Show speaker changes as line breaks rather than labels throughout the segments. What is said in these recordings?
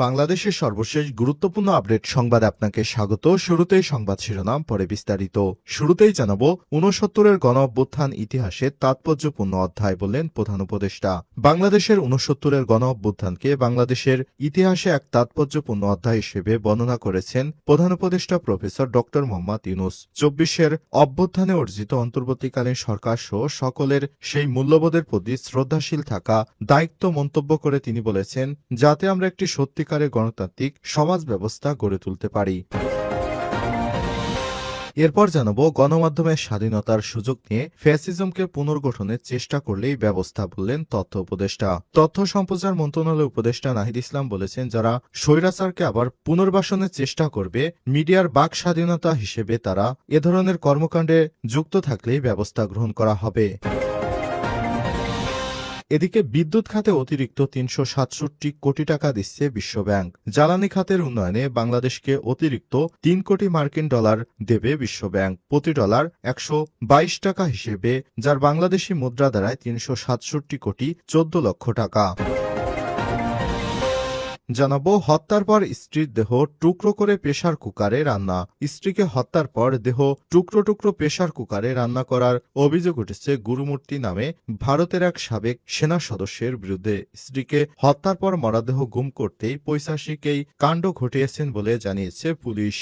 বাংলাদেশের সর্বশেষ গুরুত্বপূর্ণ আপডেট সংবাদ আপনাকে স্বাগত। শুরুতেই সংবাদ শিরোনাম, পরে বিস্তারিত। শুরুতেই জানাব উনসত্তরের গণ অভ্যুত্থান ইতিহাসে তাৎপর্যপূর্ণ অধ্যায় বললেন প্রধান উপদেষ্টা। বাংলাদেশের উনসত্তরের গণ অভ্যুত্থানকে বাংলাদেশের ইতিহাসে এক তাৎপর্যপূর্ণ অধ্যায় হিসেবে বর্ণনা করেছেন প্রধান উপদেষ্টা প্রফেসর ড মোহাম্মদ ইউনুস। চব্বিশের অভ্যুত্থানে অর্জিত অন্তর্বর্তীকালীন সরকার সহ সকলের সেই মূল্যবোধের প্রতি শ্রদ্ধাশীল থাকা দায়িত্ব মন্তব্য করে তিনি বলেছেন, যাতে আমরা একটি সত্যিকারের গণতান্ত্রিক সমাজ ব্যবস্থা গড়ে তুলতে পারি। এরপর জানাব গণমাধ্যমের স্বাধীনতার সুযোগ নিয়ে ফ্যাসিজমকে পুনর্গঠনের চেষ্টা করলেই ব্যবস্থা বললেন তথ্য উপদেষ্টা। তথ্য সম্প্রচার মন্ত্রণালয়ের উপদেষ্টা নাহিদ ইসলাম বলেছেন, যারা স্বৈরাচারকে আবার পুনর্বাসনের চেষ্টা করবে, মিডিয়ার বাক স্বাধীনতা হিসেবে তারা এ ধরনের কর্মকাণ্ডে যুক্ত থাকলেই ব্যবস্থা গ্রহণ করা হবে। এদিকে বিদ্যুৎ খাতে অতিরিক্ত তিনশো সাতষট্টি কোটি টাকা দিচ্ছে বিশ্বব্যাংক জ্বালানি খাতের উন্নয়নে বাংলাদেশকে অতিরিক্ত তিন কোটি মার্কিন ডলার দেবে বিশ্বব্যাংক প্রতি ডলার একশো বাইশ টাকা হিসেবে, যার বাংলাদেশি মুদ্রা দ্বারায় তিনশো সাতষট্টি কোটি চোদ্দ লক্ষ টাকা। জানাব, হত্যার পর স্ত্রীর দেহ টুকরো করে প্রেশার কুকারে রান্না। স্ত্রীকে হত্যার পর দেহ টুকরো টুকরো প্রেসার কুকারে রান্না করার অভিযোগ উঠেছে গুরুমূর্তি নামে ভারতের এক সাবেক সেনা সদস্যের বিরুদ্ধে। স্ত্রীকে হত্যার পর মরাদেহ গুম করতেই পৈশাসিক এই কাণ্ড ঘটিয়েছেন বলে জানিয়েছে পুলিশ।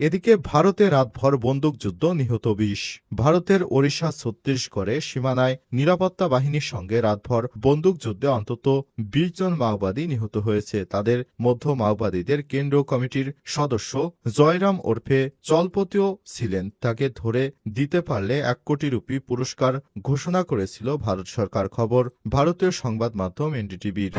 এদিকে ভারতে রাতভর বন্দুকযুদ্ধ নিহত বিশ। ভারতের ওড়িশা ছত্তিশগড়ে সীমানায় নিরাপত্তা বাহিনীর সঙ্গে রাতভর বন্দুকযুদ্ধে অন্তত বিশ জন মাওবাদী নিহত হয়েছে। তাদের মধ্য মাওবাদীদের কেন্দ্রীয় কমিটির সদস্য জয়রাম ওরফে চলপতিও ছিলেন। তাকে ধরে দিতে পারলে এক কোটি রুপি পুরস্কার ঘোষণা করেছিল ভারত সরকার। খবর ভারতীয় সংবাদ মাধ্যম এনডিটিভির।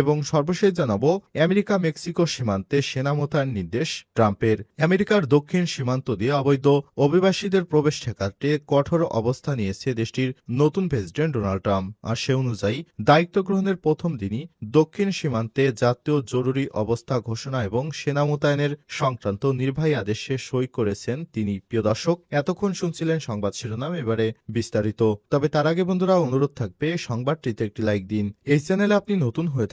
এবং সর্বশেষ জানাব, আমেরিকা, মেক্সিকো সীমান্তে সেনা মোতায়েন নির্দেশ ট্রাম্পের। আমেরিকার দক্ষিণ সীমান্ত দিয়ে অবৈধ অভিবাসীদের প্রবেশ ঠেকাতে কঠোর অবস্থা নিয়েছে দেশটির নতুন প্রেসিডেন্ট ডোনাল্ড ট্রাম্প। আর সে অনুযায়ী, দায়িত্ব গ্রহণের প্রথম দিনই দক্ষিণ সীমান্তে জাতীয় জরুরি অবস্থা ঘোষণা এবং সেনা মোতায়েনের সংক্রান্ত নির্বাহী আদেশে সই করেছেন তিনি। প্রিয় দর্শক, এতক্ষণ শুনছিলেন সংবাদ শিরোনাম, এবারে বিস্তারিত। তবে তার আগে বন্ধুরা, অনুরোধ থাকবে, সংবাদটিতে একটি লাইক দিন। এই চ্যানেলে আপনি নতুন হয়ে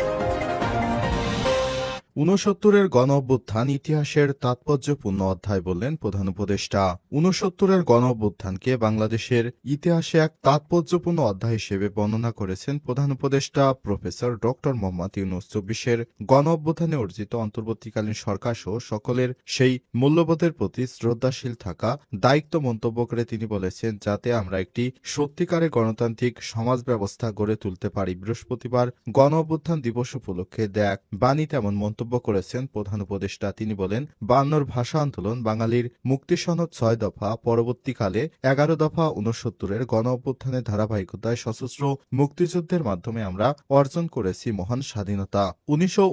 ঊনসত্তরের গণ ইতিহাসের তাৎপর্যপূর্ণ অধ্যায় বললেন প্রধান উপদেষ্টা। ঊনসত্তরের গণ বাংলাদেশের ইতিহাসে এক তাৎপর্যপূর্ণ অধ্যায় হিসেবে বর্ণনা করেছেন প্রধান উপদেষ্টা প্রফেসর ড মোহাম্মদ ইউনুস। চব্বিশের গণ অভ্যুত্থানে অর্জিত অন্তর্বর্তীকালীন সরকার সহ সকলের সেই মূল্যবোধের প্রতি শ্রদ্ধাশীল থাকা দায়িত্ব মন্তব্য করে তিনি বলেছেন, যাতে আমরা একটি সত্যিকারের গণতান্ত্রিক সমাজ ব্যবস্থা গড়ে তুলতে পারি। বৃহস্পতিবার গণ দিবস উপলক্ষে দেখ বাণী তেমন মন্তব্য করেছেন প্রধান উপদেষ্টা। তিনি বলেন, বান্নর ভাষা আন্দোলন বাঙালির মুক্তি সনদ ছয় দফা, পরবর্তীকালে এগারো দফা উনসত্তরের গণ অভ্যুত্থানের ধারাবাহিকতায় সশস্ত্র মুক্তিযুদ্ধের মাধ্যমে আমরা অর্জন করেছি মহান স্বাধীনতা। উনিশশো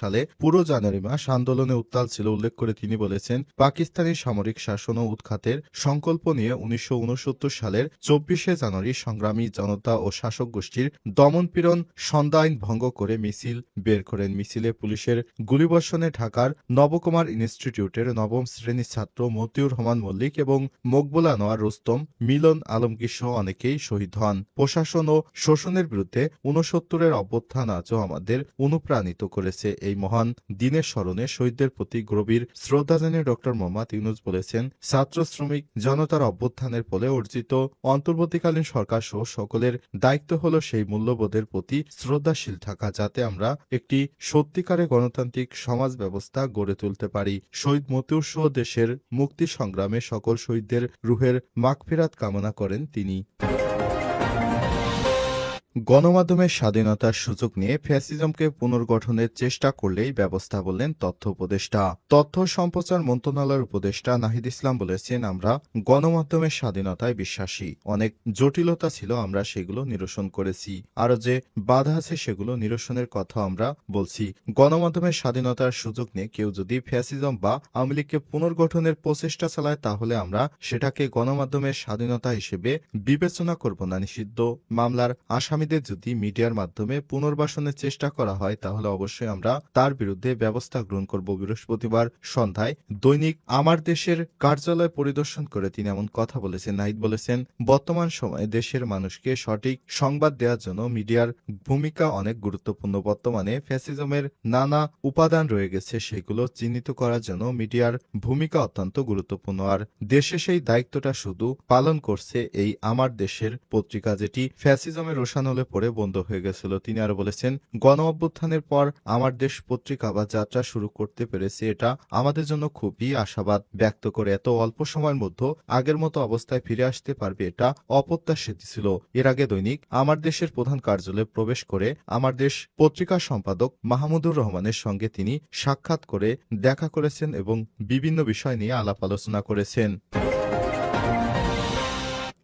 সালে পুরো জানুয়ারি মাস আন্দোলনে উত্তাল ছিল উল্লেখ করে তিনি বলেছেন, পাকিস্তানি সামরিক শাসন ও উৎখাতের সংকল্প নিয়ে উনিশশো উনসত্তর সালের চব্বিশে জানুয়ারি সংগ্রামী জনতা ও শাসক গোষ্ঠীর দমনপীড়ন সন্ধ্যা আইন ভঙ্গ করে মিছিল বের করেন। মিছিলে পুলিশের গুলিবর্ষণে ঢাকার নবকুমার ইনস্টিটিউটের নবম শ্রেণির ছাত্র মতিউর রহমান মল্লিক এবং মকবুল আনোয়ার রুস্তম মিলন আলমগীর সহ অনেকেই শহীদ হন। প্রশাসন ও শোষণের বিরুদ্ধে উনসত্তরের অভ্যুত্থান আজও আমাদের অনুপ্রাণিত করেছে এই মহান দিনের স্মরণে শহীদদের প্রতি গভীর শ্রদ্ধা জানিয়ে ড মোহাম্মদ ইউনুস বলেছেন, ছাত্র শ্রমিক জনতার অভ্যুত্থানের ফলে অর্জিত অন্তর্বর্তীকালীন সরকার সহ সকলের দায়িত্ব হল সেই মূল্যবোধের প্রতি শ্রদ্ধাশীল থাকা, যাতে আমরা একটি সত্যিকারে গণতান্ত্রিক সমাজ ব্যবস্থা গড়ে তুলতে পারি। শহীদ মতিউর সহ দেশের মুক্তি সংগ্রামে সকল শহীদদের রুহের মাগফিরাত কামনা করেন তিনি। গণমাধ্যমের স্বাধীনতার সুযোগ নিয়ে ফ্যাসিজমকে পুনর্গঠনের চেষ্টা করলেই ব্যবস্থা বললেন তথ্য উপদেষ্টা। তথ্য সম্প্রচার মন্ত্রণালয়ের উপদেষ্টা নাহিদ ইসলাম বলেছেন, আমরা গণমাধ্যমের স্বাধীনতায় বিশ্বাসী। অনেক জটিলতা ছিল, আমরা সেগুলো নিরসন করেছি। আরও যে বাধা আছে, সেগুলো নিরসনের কথা আমরা বলছি। গণমাধ্যমের স্বাধীনতার সুযোগ নিয়ে কেউ যদি ফ্যাসিজম বা আওয়ামী লীগকে পুনর্গঠনের প্রচেষ্টা চালায়, তাহলে আমরা সেটাকে গণমাধ্যমের স্বাধীনতা হিসেবে বিবেচনা করব না। নিষিদ্ধ মামলার আসামি আসামিদের যদি মিডিয়ার মাধ্যমে পুনর্বাসনের চেষ্টা করা হয়, তাহলে অবশ্যই আমরা তার বিরুদ্ধে ব্যবস্থা গ্রহণ করব। বৃহস্পতিবার সন্ধ্যায় দৈনিক আমার দেশের কার্যালয় পরিদর্শন করে তিনি এমন কথা বলেছেন। নাহিদ বলেছেন, বর্তমান সময়ে দেশের মানুষকে সঠিক সংবাদ দেওয়ার জন্য মিডিয়ার ভূমিকা অনেক গুরুত্বপূর্ণ। বর্তমানে ফ্যাসিজমের নানা উপাদান রয়ে গেছে, সেগুলো চিহ্নিত করার জন্য মিডিয়ার ভূমিকা অত্যন্ত গুরুত্বপূর্ণ। আর দেশে সেই দায়িত্বটা শুধু পালন করছে এই আমার দেশের পত্রিকা, যেটি ফ্যাসিজমের রোশানলে পড়ে বন্ধ হয়ে গেছিল। তিনি আরও বলেছেন গণ অভ্যুত্থানের পর আমার দেশ পত্রিকা বা যাত্রা শুরু করতে পেরেছে, এটা আমাদের জন্য খুবই আশাবাদ ব্যক্ত করে এত অল্প সময়ের মধ্যে আগের মতো অবস্থায় ফিরে আসতে পারবে এটা অপ্রত্যাশিত ছিল। এর আগে দৈনিক আমার দেশের প্রধান কার্যালয়ে প্রবেশ করে আমার দেশ পত্রিকার সম্পাদক মাহমুদুর রহমানের সঙ্গে তিনি সাক্ষাৎ করে দেখা করেছেন এবং বিভিন্ন বিষয় নিয়ে আলাপ আলোচনা করেছেন।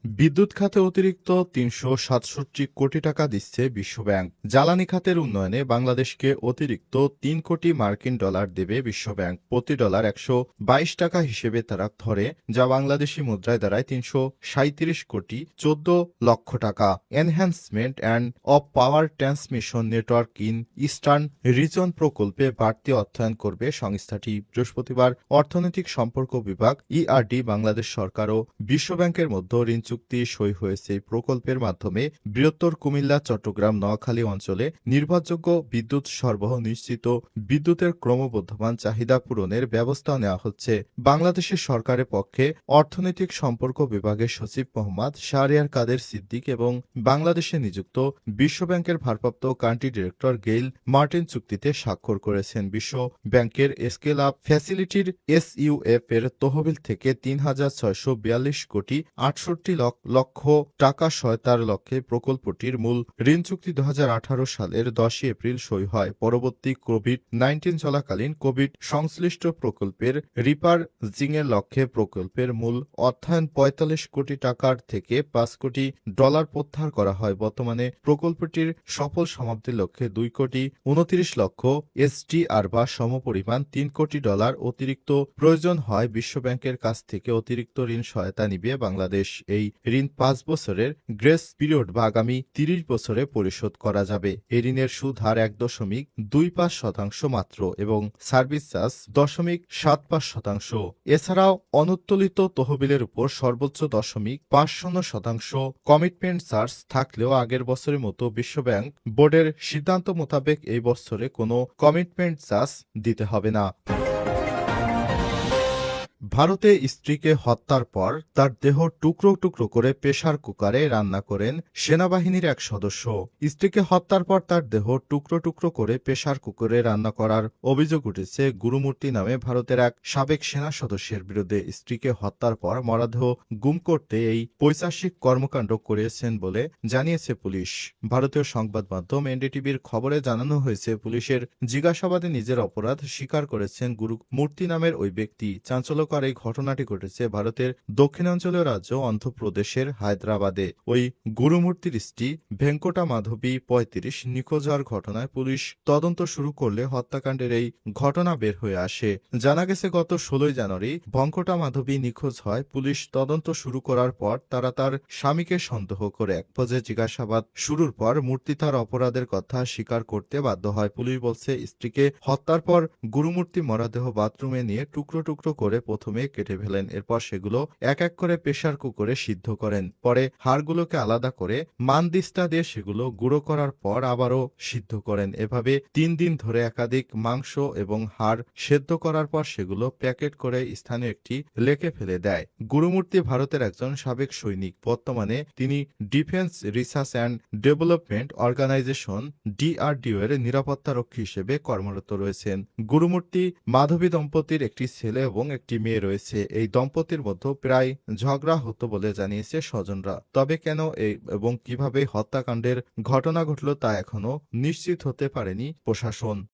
বিদ্যুৎ খাতে অতিরিক্ত তিনশো সাতষট্টি কোটি টাকা দিচ্ছে বিশ্বব্যাংক। জ্বালানি খাতের উন্নয়নে বাংলাদেশকে অতিরিক্ত তিন কোটি মার্কিন ডলার দেবে বিশ্বব্যাংক। প্রতি ডলার একশো বাইশ টাকা হিসেবে তারা ধরে, যা বাংলাদেশি মুদ্রায় দাঁড়ায় তিনশো সাঁত্রিশ কোটি চোদ্দ লক্ষ টাকা। Enhancement and of power transmission network in eastern region প্রকল্পে বাড়তি অর্থায়ন করবে সংস্থাটি। বৃহস্পতিবার অর্থনৈতিক সম্পর্ক বিভাগ, ইআরডি, বাংলাদেশ সরকার ও বিশ্বব্যাংকের মধ্যে ঋণ চুক্তি সই হয়েছে এই প্রকল্পের মাধ্যমে বৃহত্তর কুমিল্লা, চট্টগ্রাম, নোয়াখালী অঞ্চলে নির্ভরযোগ্য বিদ্যুৎ সরবরাহ নিশ্চিত, বিদ্যুতের ক্রমবর্ধমান চাহিদা পূরণের ব্যবস্থা নেওয়া হচ্ছে। বাংলাদেশের সরকারের পক্ষে অর্থনৈতিক সম্পর্ক বিভাগের সচিব মোহাম্মদ শাহরিয়ার কাদের সিদ্দিক এবং বাংলাদেশে নিযুক্ত বিশ্বব্যাংকের ভারপ্রাপ্ত কান্ট্রি ডিরেক্টর গেইল মার্টিন চুক্তিতে স্বাক্ষর করেছেন। বিশ্ব ব্যাংকের স্কেল আপ ফ্যাসিলিটির এসইউএফ এর তহবিল থেকে তিন হাজার ছয়শো বিয়াল্লিশ কোটি আটষট্টি লক্ষ টাকা সহায়তার লক্ষ্যে প্রকল্পটির মূল ঋণ চুক্তি দু হাজার আঠারো সালের দশই এপ্রিল সই হয়। পরবর্তী কোভিড নাইন্টিন চলাকালীন কোভিড সংশ্লিষ্ট প্রকল্পের রিপার জিংয়ের লক্ষ্যে প্রকল্পের মূল অর্থায়ন পঁয়তাল্লিশ কোটি টাকার থেকে পাঁচ কোটি ডলার প্রত্যাহার করা হয়। বর্তমানে প্রকল্পটির সফল সমাপ্তির লক্ষ্যে দুই কোটি উনত্রিশ লক্ষ এসডিআর বা সমপরিমাণ তিন কোটি ডলার অতিরিক্ত প্রয়োজন হয়। বিশ্বব্যাংকের কাছ থেকে অতিরিক্ত ঋণ সহায়তা নিবে বাংলাদেশ। এই ঋণ পাঁচ বছরের গ্রেস পিরিয়ড বা আগামী তিরিশ বছরে পরিশোধ করা যাবে। এই ঋণের সুদ হার এক দশমিক দুই পাঁচ শতাংশ মাত্র এবং সার্ভিস চার্জ দশমিক সাত পাঁচ শতাংশ। এছাড়াও অনুত্তোলিত তহবিলের উপর সর্বোচ্চ দশমিক পাঁচ শূন্য শতাংশ কমিটমেন্ট চার্জ থাকলেও আগের বছরের মতো বিশ্বব্যাংক বোর্ডের সিদ্ধান্ত মোতাবেক এই বছরে কোনো কমিটমেন্ট চার্জ দিতে হবে না। ভারতে স্ত্রীকে হত্যার পর তার দেহ টুকরো টুকরো করে প্রেশার কুকারে রান্না করেন সেনাবাহিনীর এক সদস্য। স্ত্রীকে হত্যার পর তার দেহ টুকরো টুকরো করে প্রেশার কুকারে রান্না করার অভিযোগ উঠেছে গুরুমূর্তি নামে ভারতের এক সাবেক সেনা সদস্যের বিরুদ্ধে। স্ত্রীকে হত্যার পর মরাদেহ গুম করতে এই পৈশাসিক কর্মকাণ্ড করেছেন বলে জানিয়েছে পুলিশ। ভারতীয় সংবাদ মাধ্যম এনডিটিভির খবরে জানানো হয়েছে, পুলিশের জিজ্ঞাসাবাদে নিজের অপরাধ স্বীকার করেছেন গুরু মূর্তি নামের ওই ব্যক্তি। চাঞ্চল্য চাঞ্চল্যকর এই ঘটনাটি ঘটেছে ভারতের দক্ষিণাঞ্চলীয় রাজ্য অন্ধ্রপ্রদেশের হায়দ্রাবাদে। ওই গুরুমূর্তির স্ত্রী ভেঙ্কটা মাধবী পঁয়ত্রিশ নিখোঁজ হওয়ার ঘটনায় পুলিশ তদন্ত শুরু করলে হত্যাকাণ্ডের এই ঘটনা বের হয়ে আসে। জানা গেছে, গত ষোলোই জানুয়ারি ভঙ্কটা মাধবী নিখোঁজ হয়। পুলিশ তদন্ত শুরু করার পর তারা তার স্বামীকে সন্দেহ করে এক পর্যায়ে জিজ্ঞাসাবাদ শুরুর পর মূর্তি তার অপরাধের কথা স্বীকার করতে বাধ্য হয়। পুলিশ বলছে, স্ত্রীকে হত্যার পর গুরুমূর্তি মরাদেহ বাথরুমে নিয়ে টুকরো টুকরো করে প্রথমে কেটে ফেলেন, এরপর সেগুলো এক এক করে প্রেশার কুকারে সিদ্ধ করেন। পরে হাড়গুলোকে আলাদা করে মানদিস্তা দিয়ে সেগুলো গুঁড়ো করার পর আবারও সিদ্ধ করেন। এভাবে তিন দিন ধরে একাধিক মাংস এবং হাড় সেদ্ধ করার পর সেগুলো প্যাকেট করে স্থানীয় একটি লেকে ফেলে দেয়। গুরুমূর্তি ভারতের একজন সাবেক সৈনিক। বর্তমানে তিনি defence research and development organisation DRDO এর নিরাপত্তারক্ষী হিসেবে কর্মরত রয়েছেন। গুরুমূর্তি মাধবী দম্পতির একটি ছেলে এবং একটি মেয়ে রয়েছে। এই দম্পতির মধ্যে প্রায় ঝগড়া হতো বলে জানিয়েছে স্বজনরা। তবে কেন এই এবং কীভাবে হত্যাকাণ্ডের ঘটনা ঘটল তা এখনও নিশ্চিত হতে পারেনি প্রশাসন।